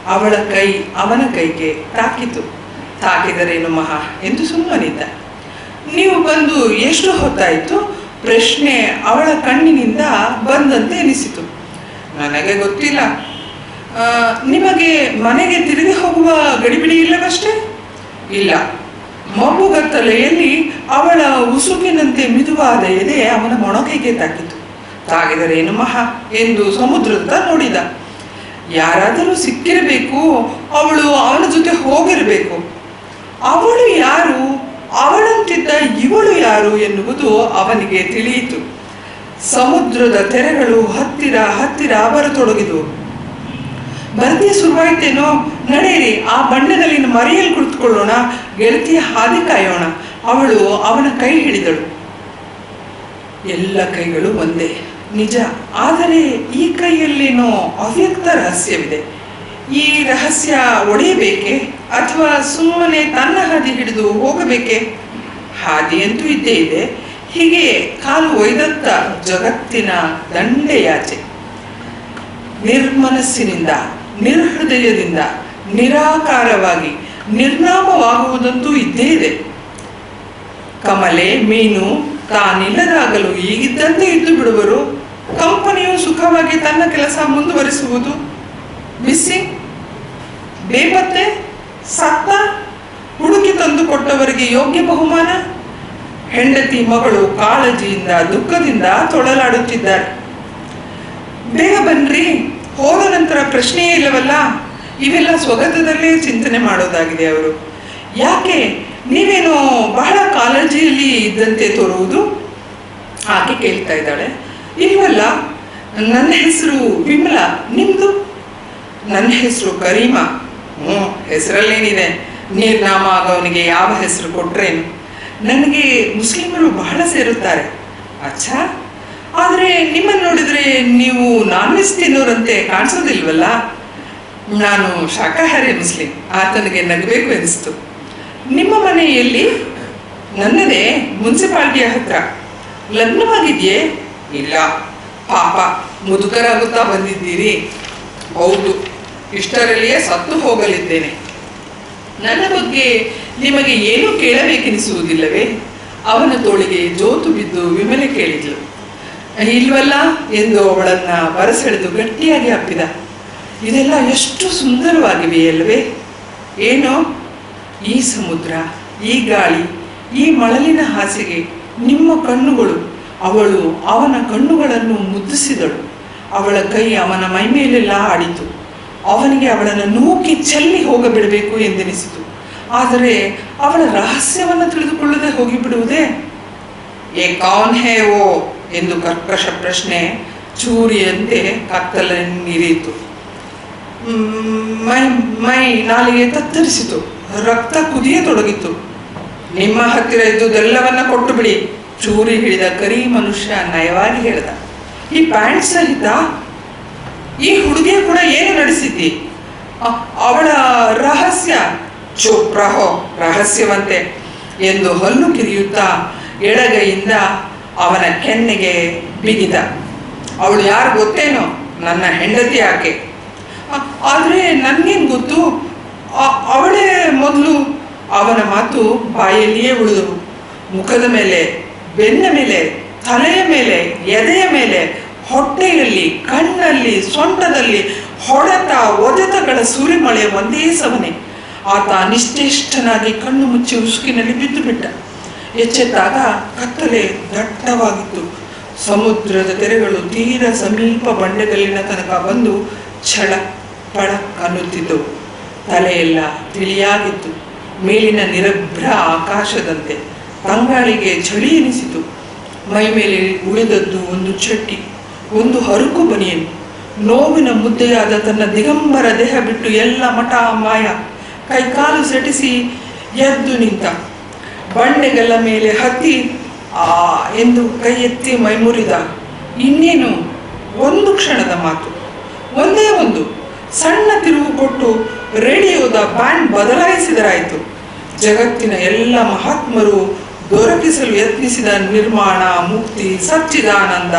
ಅವಳ ಕೈ ಅವನ ಕೈಗೆ ತಾಕಿತು. ತಾಕಿದರೇನು ಮಹಾ ಎಂದು ಸುಮ್ಮನಿದ್ದ. ನೀವು ಬಂದು ಎಷ್ಟು ಹೊತ್ತಾಯಿತು? ಪ್ರಶ್ನೆ ಅವಳ ಕಣ್ಣಿನಿಂದ ಬಂದಂತೆ ಎನಿಸಿತು. ನನಗೆ ಗೊತ್ತಿಲ್ಲ. ನಿಮಗೆ ಮನೆಗೆ ತಿರುಗಿ ಹೋಗುವ ಗಡಿಬಿಡಿ ಇಲ್ಲವಷ್ಟೇ? ಇಲ್ಲ. ಮಗುಗತ್ತಲೆಯಲ್ಲಿ ಅವಳ ಉಸುಕಿನಂತೆ ಮಿದುವಾದ ಎದೆ ಅವನ ಮೊಣಕೈಗೆ ತಾಕಿತು. ತಾಗಿದರೇನು ಮಹಾ ಎಂದು ಸಮುದ್ರದ ನೋಡಿದ. ಯಾರಾದರೂ ಸಿಕ್ಕಿರಬೇಕು, ಅವಳು ಅವನ ಜೊತೆ ಹೋಗಿರಬೇಕು. ಅವಳು ಯಾರು? ಅವಳಂತಿದ್ದ ಇವಳು ಯಾರು ಎನ್ನುವುದು ಅವನಿಗೆ ತಿಳಿಯಿತು. ಸಮುದ್ರದ ತೆರೆಗಳು ಹತ್ತಿರ ಹತ್ತಿರ ಬರತೊಡಗಿದವು. ಬರ್ದಿ ಶುರುವಾಯ್ತೇನೋ, ನಡೆಯಿರಿ, ಆ ಬಣ್ಣದಲ್ಲಿ ಮರೆಯಲ್ಲಿ ಕುಳಿತುಕೊಳ್ಳೋಣ, ಗೆಳತಿಯ ಹಾದಿ ಕಾಯೋಣ. ಅವಳು ಅವನ ಕೈ ಹಿಡಿದಳು. ಎಲ್ಲ ಕೈಗಳು ಒಂದೇ. ನಿಜ, ಆದರೆ ಈ ಕೈಯಲ್ಲೇನೋ ಅವ್ಯಕ್ತ ರಹಸ್ಯವಿದೆ. ಈ ರಹಸ್ಯ ಒಡೆಯಬೇಕೆ, ಅಥವಾ ಸುಮ್ಮನೆ ತನ್ನ ಹಾದಿ ಹಿಡಿದು ಹೋಗಬೇಕೆ? ಹಾದಿಯಂತೂ ಇದ್ದೇ ಇದೆ. ಹೀಗೆ ಕಾಲು ಒಯ್ದತ್ತ ಜಗತ್ತಿನ ದಂಡೆಯಾಚೆ. ನಿರ್ಮನಸ್ಸಿನಿಂದ ನಿರ್ಹೃದಯದಿಂದ, ನಿರಾಕಾರವಾಗಿ, ನಿರ್ನಾಮವಾಗುವುದಂತೂ ಇದ್ದೇ ಇದೆ ಕಮಲೆ, ಮೀನು ತಾನಿಲ್ಲದಾಗಲು ಈಗಿದ್ದಂತೆ ಇದ್ದು ಬಿಡುವರು. ಕಂಪನಿಯು ಸುಖವಾಗಿ ತನ್ನ ಕೆಲಸ ಮುಂದುವರಿಸುವುದು. ಮಿಸ್ಸಿಂಗ್ ಬೇಪತ್ತೆ, ಸತ್ತ, ಹುಡುಕಿ ತಂದು ಕೊಟ್ಟವರಿಗೆ ಯೋಗ್ಯ ಬಹುಮಾನ. ಹೆಂಡತಿ ಮಗಳು ಕಾಳಜಿಯಿಂದ, ದುಃಖದಿಂದ ತೊಳಲಾಡುತ್ತಿದ್ದಾರೆ ಬೇಗ ಬನ್ರಿ. ಹೋದ ನಂತರ ಪ್ರಶ್ನೆಯೇ ಇಲ್ಲವಲ್ಲ? ಇವೆಲ್ಲ ಸ್ವಗತದಲ್ಲೇ ಚಿಂತನೆ ಮಾಡೋದಾಗಿದೆ ಅವರು. ಯಾಕೆ? ನೀವೇನು ಬಹಳ ಕಾಳಜಿಯಲ್ಲಿ ಇದ್ದಂತೆ ತೋರುವುದು? ಹಾಗೆ ಕೇಳ್ತಾ ಇದ್ದಾಳೆ. ಇಲ್ವಲ್ಲ? ನನ್ನ ಹೆಸರು ವಿಮಲಾ. ನಿಮ್ದು? ನನ್ನ ಹೆಸರು ಕರೀಮಾ. ಹ್ಞೂ ಹೆಸರಲ್ಲೇನಿದೆ. ನೀರ್ನಾಮ ಆಗೋವನಿಗೆ ಯಾವ ಹೆಸರು ಕೊಟ್ರೇನು? ನನಗೆ ಮುಸ್ಲಿಮರು ಬಹಳ ಸೇರುತ್ತಾರೆ. ಅಚ್ಚಾ! ಆದರೆ ನಿಮ್ಮನ್ನು ನೋಡಿದ್ರೆ ನೀವು ನಾನ್ ವೆಜ್ ತಿನ್ನೋರಂತೆ ಕಾಣಿಸೋದಿಲ್ವಲ್ಲ? ನಾನು ಶಾಖಾಹಾರಿ ಮುಸ್ಲಿಂ, ಆತನಿಗೆ ನಗಬೇಕು ಅನಿಸ್ತು ನಿಮ್ಮ ಮನೆಯಲ್ಲಿ ನನ್ನದೇ ಮುನ್ಸಿಪಾಲ್ಟಿಯ ಹತ್ರ ಲಗ್ನವಾಗಿದೆಯೇ? ಇಲ್ಲ. ಪಾಪ ಮುದುಕರಾಗುತ್ತಾ ಬಂದಿದ್ದೀರಿ? ಹೌದು, ಇಷ್ಟರಲ್ಲಿಯೇ ಸತ್ತು ಹೋಗಲಿದ್ದೇನೆ. ನನ್ನ ಬಗ್ಗೆ ನಿಮಗೆ ಏನೂ ಕೇಳಬೇಕೆನಿಸುವುದಿಲ್ಲವೇ? ಅವನ ತೋಳಿಗೆ ಜೋತು ಬಿದ್ದು ವಿಮಲೆ ಕೇಳಿದ್ಲು. ಇಲ್ವಲ್ಲ ಎಂದು ಅವಳನ್ನ ಬರಸೆಳೆದು ಗಟ್ಟಿಯಾಗಿ ಅಪ್ಪಿದ. ಇದೆಲ್ಲ ಎಷ್ಟು ಸುಂದರವಾಗಿವೆ ಅಲ್ವೇ? ಏನೋ? ಈ ಸಮುದ್ರ, ಈ ಗಾಳಿ, ಈ ಮಳಲಿನ ಹಾಸಿಗೆ, ನಿಮ್ಮ ಕಣ್ಣುಗಳು. ಅವಳು ಅವನ ಕಣ್ಣುಗಳನ್ನು ಮುದ್ದಿಸಿದಳು ಅವಳ ಕೈ ಅವನ ಮೈ ಮೇಲೆಲ್ಲ ಆಡಿತು. ಅವನಿಗೆ ಅವಳನ್ನು ನೂಕಿ ಚೆಲ್ಲಿ ಹೋಗಬಿಡಬೇಕು ಎಂದೆನಿಸಿತು. ಆದರೆ ಅವಳ ರಹಸ್ಯವನ್ನು ತಿಳಿದುಕೊಳ್ಳದೆ ಹೋಗಿಬಿಡುವುದೇ? ಏ ಕೌನ್ ಹೇ ಓ! ಎಂದು ಕರ್ಕಶ ಪ್ರಶ್ನೆ ಚೂರಿಯಂತೆ ಕತ್ತಲನ್ನಿರಿಯಿತು ನೀರಿತು. ಮೈ ಮೈ ನಾಲಿಗೆ ತತ್ತರಿಸಿತು. ರಕ್ತ ಕುದಿಯತೊಡಗಿತು ನಿಮ್ಮ ಹತ್ತಿರ ಇದ್ದುದೆಲ್ಲವನ್ನ ಕೊಟ್ಟು ಬಿಡಿ ಚೂರಿ ಹಿಡಿದ ಕರಿ ಮನುಷ್ಯ ನಯವಾಗಿ ಹೇಳಿದ. ಈ ಪ್ಯಾಂಟ್ ಸಹಿತ ಈ ಹುಡುಗಿಯ ಕೂಡ ಏನು ನಡೆಸಿದ್ದಿ? ಅವಳ ರಹಸ್ಯ. ಚೋಪ್ರಹೋ ರಹಸ್ಯವಂತೆ ಎಂದು ಹಲ್ಲು ಕಿರಿಯುತ್ತಾ ಎಡಗೈಯಿಂದ ಅವನ ಕೆನ್ನಿಗೆ ಬಿಗಿದ ಅವಳು ಯಾರು ಗೊತ್ತೇನೋ? ನನ್ನ ಹೆಂಡತಿ ಆಕೆ. ಆದರೆ ನನಗೇನು ಗೊತ್ತು? ಅವಳೇ ಮೊದಲು ಅವನ ಮಾತು ಬಾಯಲ್ಲಿಯೇ ಉಳಿದವು ಮುಖದ ಮೇಲೆ, ಬೆನ್ನ ಮೇಲೆ, ತಲೆಯ ಮೇಲೆ, ಎದೆಯ ಮೇಲೆ, ಹೊಟ್ಟೆಯಲ್ಲಿ, ಕಣ್ಣಲ್ಲಿ, ಸೊಂಟದಲ್ಲಿ, ಹೊಡೆತ ಒದೆತಗಳ ಸುರಿಮಳೆ ಒಂದೇ ಸವನೆ. ಆತ ನಿಶ್ಚೇಷ್ಟನಾಗಿ ಕಣ್ಣು ಮುಚ್ಚಿ ಉಸುಕಿನಲ್ಲಿ ಬಿದ್ದು ಬಿಟ್ಟ ಎಚ್ಚೆತ್ತಾಗ ಕತ್ತಲೆ ದಟ್ಟವಾಗಿತ್ತು. ಸಮುದ್ರದ ತೆರೆಗಳು ತೀರ ಸಮೀಪ ಬಂಡೆಗಲ್ಲಿನ ತನಕ ಬಂದು ಛಳ ಪಳ ಅನ್ನುತ್ತಿದ್ದವು ತಲೆಯೆಲ್ಲ ತಿಳಿಯಾಗಿತ್ತು. ಮೇಲಿನ ನಿರಭ್ರ ಆಕಾಶದಂತೆ ತಂಗಾಳಿಗೆ ಚಳಿ ಎನಿಸಿತು. ಮೈ ಮೇಲೆ ಉಳಿದದ್ದು ಒಂದು ಚಟ್ಟಿ ಒಂದು ಹರುಕು ಬನಿಯನು. ನೋವಿನ ಮುದ್ದೆಯಾದ ತನ್ನ ದಿಗಂಬರ ದೇಹ ಬಿಟ್ಟು ಎಲ್ಲ ಮಠ ಮಾಯ. ಕೈಕಾಲು ಸೆಟಿಸಿ ಎದ್ದು ನಿಂತ. ಬಂಡೆಗಳ ಮೇಲೆ ಹತ್ತಿ, ಆ, ಎಂದು ಕೈ ಎತ್ತಿ ಮೈಮುರಿದ ಇನ್ನೇನು? ಒಂದು ಕ್ಷಣದ ಮಾತು. ಒಂದೇ ಒಂದು. ಸಣ್ಣ ತಿರುವು ಕೊಟ್ಟು ರೇಡಿಯೋದ ಬ್ಯಾಂಡ್ ಬದಲಾಯಿಸಿದರಾಯಿತು. ಜಗತ್ತಿನ ಎಲ್ಲ ಮಹಾತ್ಮರು ದೊರಕಿಸಲು ಯತ್ನಿಸಿದ ನಿರ್ಮಾಣ, ಮುಕ್ತಿ, ಸಚ್ಚಿದಾನಂದ,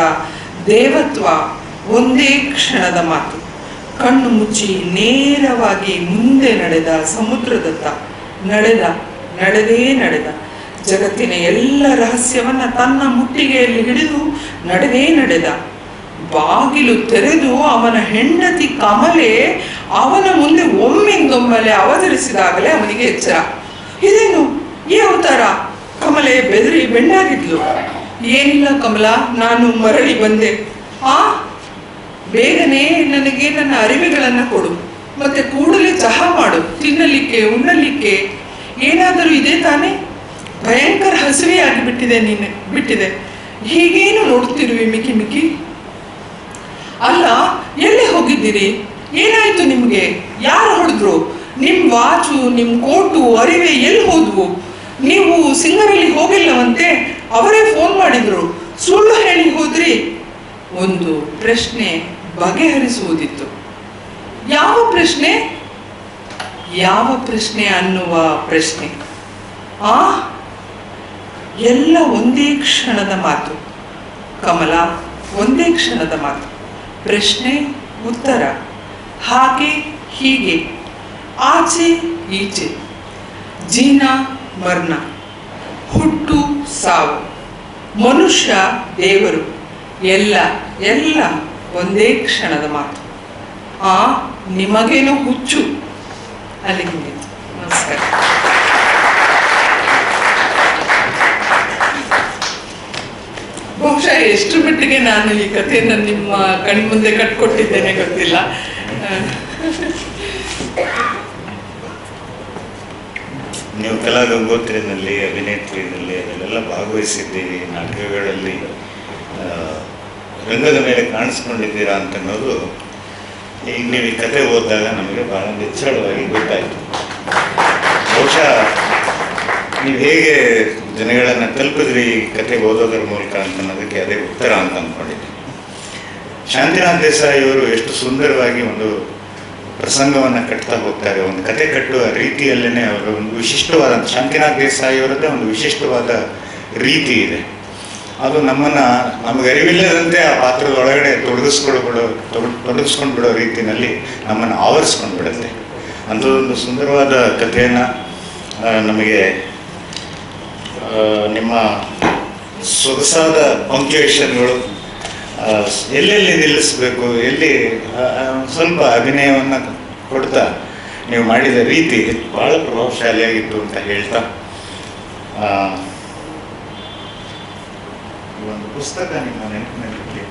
ದೇವತ್ವ ಒಂದೇ ಕ್ಷಣದ ಮಾತು. ಕಣ್ಣು ಮುಚ್ಚಿ ನೇರವಾಗಿ ಮುಂದೆ ನಡೆದ ಸಮುದ್ರದತ್ತ ನಡೆದ, ನಡೆದೇ ನಡೆದ. ಜಗತ್ತಿನ ಎಲ್ಲ ರಹಸ್ಯವನ್ನ ತನ್ನ ಮುಟ್ಟಿಗೆಯಲ್ಲಿ ಹಿಡಿದು ನಡೆದೇ ನಡೆದ. ಬಾಗಿಲು ತೆರೆದು ಅವನ ಹೆಂಡತಿ ಕಮಲೆ ಅವನ ಮುಂದೆ ಒಮ್ಮಿಂದೊಮ್ಮೆಲೆ ಅವತರಿಸಿದಾಗಲೇ ಅವನಿಗೆ ಎಚ್ಚರ. ಇದೇನು? ಈ ಅವತಾರ? ಕಮಲೆ ಬೆದರಿ ಬೆಣ್ಣಾಗಿದ್ಲು. ಏನಿಲ್ಲ ಕಮಲ, ನಾನು ಮರಳಿ ಬಂದೆ. ಆ? ಬೇಗನೆ ನನಗೆ ನನ್ನ ಅರಿವೆಗಳನ್ನು ಕೊಡು. ಮತ್ತೆ ಕೂಡಲೇ ಚಹಾ ಮಾಡು. ತಿನ್ನಲಿಕ್ಕೆ, ಉಣ್ಣಲಿಕ್ಕೆ ಏನಾದರೂ ಇದೆ ತಾನೇ? ಭಯಂಕರ ಹಸಿವೆಯಾಗಿ ಬಿಟ್ಟಿದೆ ನೀನು, ಬಿಟ್ಟಿದೆ. ಹೀಗೇನು ನೋಡುತ್ತಿರುವೆ ಮಿಕ್ಕಿ ಮಿಕ್ಕಿ? ಅಲ್ಲ, ಎಲ್ಲಿ ಹೋಗಿದ್ದೀರಿ? ಏನಾಯ್ತು ನಿಮಗೆ? ಯಾರು ಹೊಡೆದ್ರು? ನಿಮ್ಮ ವಾಚು ನಿಮ್ಮ ಕೋಟು, ಅರಿವೆ ಎಲ್ಲಿ ಹೋದ್ವು? ನೀವು ಸಿಂಗರಲ್ಲಿ ಹೋಗಿಲ್ಲವಂತೆ ಅವರೇ ಫೋನ್ ಮಾಡಿದ್ರು. ಸುಳ್ಳು ಹೇಳಿ ಹೋದ್ರಿ. ಒಂದು ಪ್ರಶ್ನೆ ಬಗೆಹರಿಸುವುದಿತ್ತು. ಯಾವ ಪ್ರಶ್ನೆ? ಯಾವ ಪ್ರಶ್ನೆ ಅನ್ನುವ ಪ್ರಶ್ನೆ. ಆ ಎಲ್ಲ ಒಂದೇ ಕ್ಷಣದ ಮಾತು. ಕಮಲ, ಒಂದೇ ಕ್ಷಣದ ಮಾತು. ಪ್ರಶ್ನೆ, ಉತ್ತರ. ಹಾಗೆ, ಹೀಗೆ. ಆಚೆ, ಈಚೆ. ಜೀನ ಮರ್ಣ ಹುಟ್ಟು, ಸಾವು. ಮನುಷ್ಯ, ದೇವರು. ಎಲ್ಲ ಎಲ್ಲ ಒಂದೇ ಕ್ಷಣದ ಮಾತು. ಆ, ನಿಮಗೇನು ಹುಚ್ಚು. ಅಲ್ಲಿಗೆ. ನಮಸ್ಕಾರ. ಬಹುಶಃ ಎಷ್ಟು ಮಟ್ಟಿಗೆ ನಾನು ಈ ಕಥೆಯನ್ನು ನಿಮ್ಮ ಕಣ್ಮುಂದೆ ಕಟ್ಕೊಟ್ಟಿದ್ದೇನೆ ಗೊತ್ತಿಲ್ಲ. ನೀವು ಕಲಾ ಗಂಗೋತ್ರಿನಲ್ಲಿ ಅಭಿನೇತ್ರಿನಲ್ಲಿ ಅದರಲ್ಲೆಲ್ಲ ಭಾಗವಹಿಸಿದ್ದೀರಿ, ನಾಟಕಗಳಲ್ಲಿ ರಂಗದ ಮೇಲೆ ಕಾಣಿಸ್ಕೊಂಡಿದ್ದೀರಾ ಅಂತ ಅನ್ನೋದು ಈಗ ನೀವು ಈ ಕತೆ ಓದಿದಾಗ ನಮಗೆ ಬಹಳ ನಿಚ್ಚಳವಾಗಿ ಗೊತ್ತಾಯಿತು. ಬಹುಶಃ ನೀವು ಹೇಗೆ ಜನಗಳನ್ನು ತಲುಪಿದ್ರಿ ಈ ಕತೆ ಓದೋದ್ರ ಮೂಲಕ ಅಂತ ಅನ್ನೋದಕ್ಕೆ ಅದೇ ಉತ್ತರ ಅಂತ ಅಂದ್ಕೊಂಡಿದ್ದೀನಿ ಶಾಂತಿನಾಥ್ ದೇಸಾಯಿ ಅವರು ಎಷ್ಟು ಸುಂದರವಾಗಿ ಒಂದು ಪ್ರಸಂಗವನ್ನು ಕಟ್ತಾ ಹೋಗ್ತಾರೆ. ಒಂದು ಕತೆ ಕಟ್ಟುವ ರೀತಿಯಲ್ಲೇ ಅವರು ಒಂದು ವಿಶಿಷ್ಟವಾದ ಶಾಂತಿನಾಥ್ ದೇಸಾಯಿ ಅವರದ್ದೇ ಒಂದು ವಿಶಿಷ್ಟವಾದ ರೀತಿ ಇದೆ. ಅದು ನಮ್ಮನ್ನು ನಮಗೆ ಅರಿವಿಲ್ಲದಂತೆ ಆ ಪಾತ್ರದ ಒಳಗಡೆ ತೊಡಗಿಸ್ಕೊಂಡು ಬಿಡೋ ತೊಡಗಿಸ್ಕೊಂಡು ಬಿಡೋ ರೀತಿಯಲ್ಲಿ ನಮ್ಮನ್ನು ಆವರಿಸ್ಕೊಂಡು ಬಿಡುತ್ತೆ. ಅಂಥದ್ದೊಂದು ಸುಂದರವಾದ ಕಥೆಯನ್ನು ನಮಗೆ ನಿಮ್ಮ ಸೊಗಸಾದ ಪಂಕ್ಚುಯೇಷನ್ಗಳು ಎಲ್ಲೆಲ್ಲಿ ನಿಲ್ಲಿಸಬೇಕು, ಎಲ್ಲಿ ಸ್ವಲ್ಪ ಅಭಿನಯವನ್ನು ಕೊಡ್ತಾ ನೀವು ಮಾಡಿದ ರೀತಿ ಭಾಳ ಪ್ರಭಾವಶಾಲಿಯಾಗಿತ್ತು ಅಂತ ಹೇಳ್ತಾ ಒಂದು ಪುಸ್ತಕ ನಿಮ್ಮ ನೆನಪಿನಲ್ಲಿ